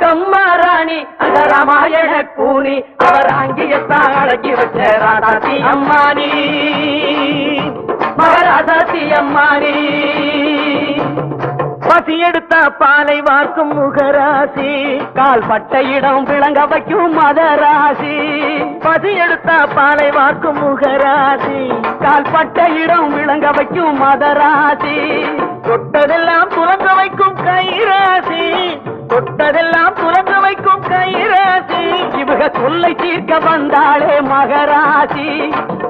கம்மா ராணி அந்த ராமாயண கூனி அவர் அங்கியத்தான் அழகி வச்ச ராதாத்தி அம்மானி மகராதாசி அம்மானி பசி எடுத்த பாலை வார்க்கும் முகராசி கால் பட்ட இடம் விளங்க வைக்கும் மதராசி. பசி எடுத்த பாலை வார்க்கும் முகராசி கால் பட்ட இடம் விளங்க வைக்கும் மதராசி. தொட்டதெல்லாம் தொல்லை தீர்க்க வந்தாளே மகராசி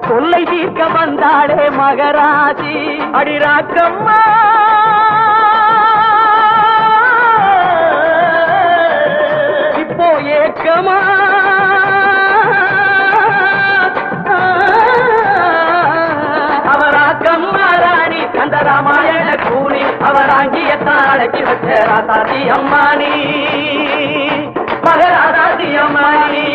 தொல்லை தீர்க்க வந்தாளே மகராசி அடிராக்கம்மா. இப்போ ஏக்கமா. அவராக்கம்மா ராணி அந்த ராமாயண கூனி அவராங்கியத்தான் அழைச்சி வச்ச ராசாதி அம்மானி. மகராசாதி அம்மானி.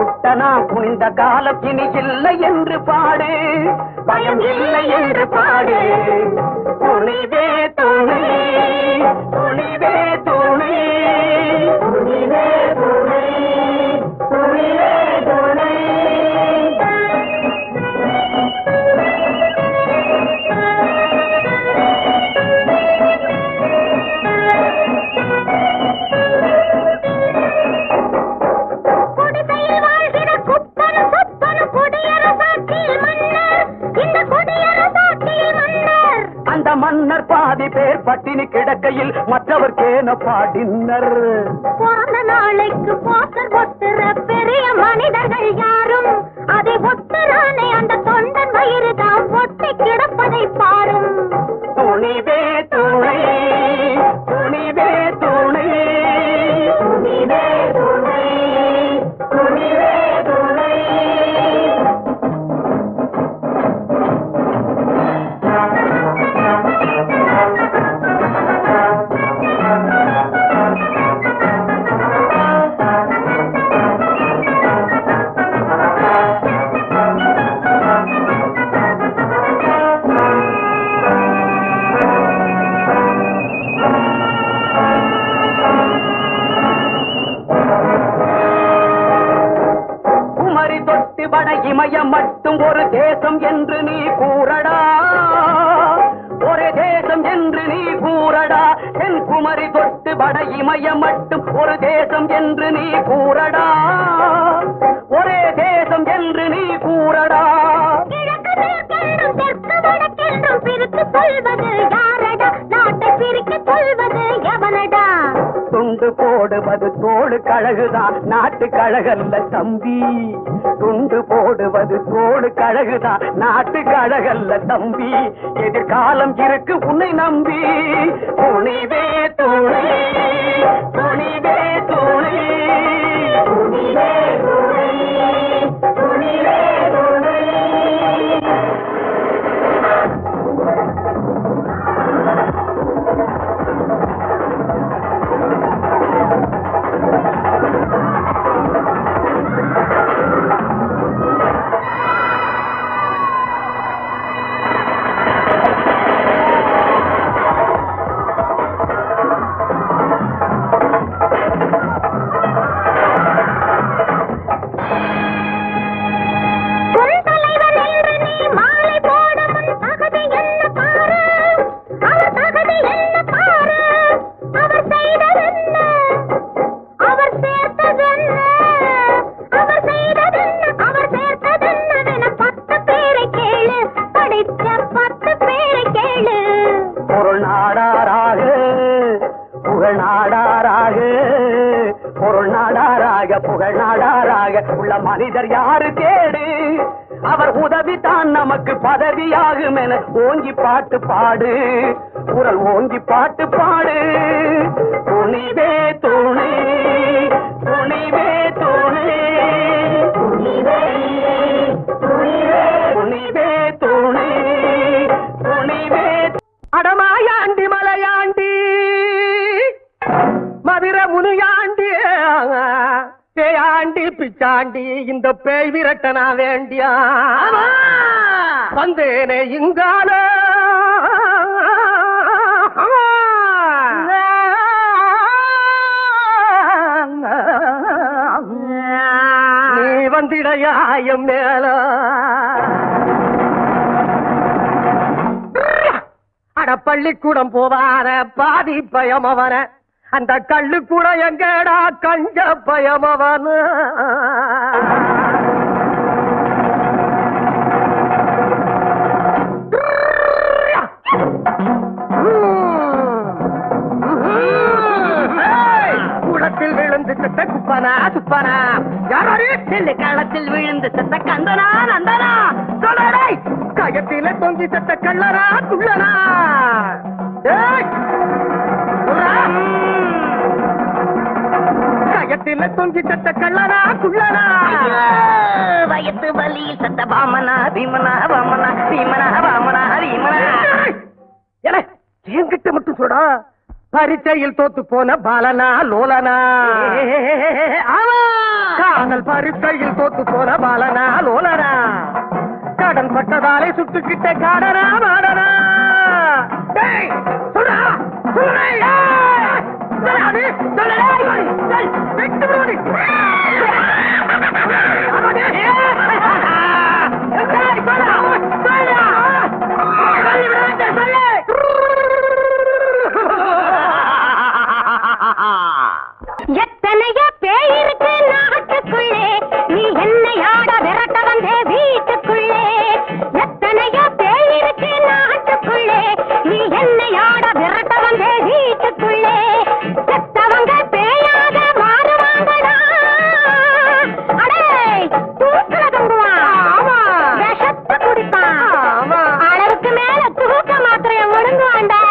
குட்டனா குனிந்த காலம் இனி இல்லை என்று பாடு. பயம் இல்லை என்று பாடு. துணிவே துணை துணிவே துணை துணிவே பட்டினி கிடக்கையில் மற்றவர் கேன பாடினர். பிறந்த நாளைக்கு போஸ்டர் ஒட்டுற பெரிய மனிதர்கள் யாரும்? அதை ஒட்டுறானே வட மட்டும் ஒரு தேசம் என்று நீ கூறடா. ஒரு தேசம் என்று நீ கூறடா. என் குமரி தொட்டு வட இமய மட்டும் ஒரு தேசம் என்று நீ கூறடா. ஒரே தேசம் என்று நீ கூறடா. கிழக்கு மேற்கென்றும் தெற்கு வடக்கென்றும் பிரித்து சொல்வது யாரடா துண்டு போடுவது தோடு கழகுதான். நாட்டு கழகல்ல தம்பி. துண்டு போடுவது தோடு கழகுதான். நாட்டு கழகல்ல தம்பி. எதிர்காலம் இருக்கு உன்னை நம்பி. துணிவே துணை பொருள் நாடாராக புகழ் நாடாராக உள்ள மனிதர் யாரு கேடு? அவர் உதவி தான் நமக்கு பதவியாகும் என ஓங்கி பாட்டு பாடு. குரல் ஓங்கி பாட்டு பாடு. துணிவே துணி. பேயாண்டி பிச்சாண்டி இந்த பேய் விரட்டனா வேண்டியா? வந்தேனே இங்கால நீ வந்திடையாயம் மேல. அட பள்ளிக்கூடம் போவார பாதி பயமவன அந்த கள்ளுக்கூட எங்கடா கஞ்ச பயமவன குளத்தில் விழுந்து செத்த குப்பனா சுப்பனா யாரோ செல்லு களத்தில் விழுந்து செத்த கந்தனா நந்தனா? சொல்லடை கயத்தில தொங்கி செத்த கள்ளரா குள்ளனா ஏய்! பயத்தில தொங்கி சத்த கள்ளனா குள்ளனா? வயத்து வலி சத்த பாமனா பீமனா வாமனா பீமனா வாமனா பீமனா ஏலே என்கிட்ட மட்டும் சொல்லடா பரிச்சையில் தோத்து போன பாலனா லோலனா? காதல் பரிச்சையில் தோத்து போன பாலனா லோலனா? கடன் பட்டதாலே சுட்டுக்கிட்ட காடனா மாடனா? சொல்றா சொல்றா சொல்லடா சொல்லடா పెట్టు I'm back.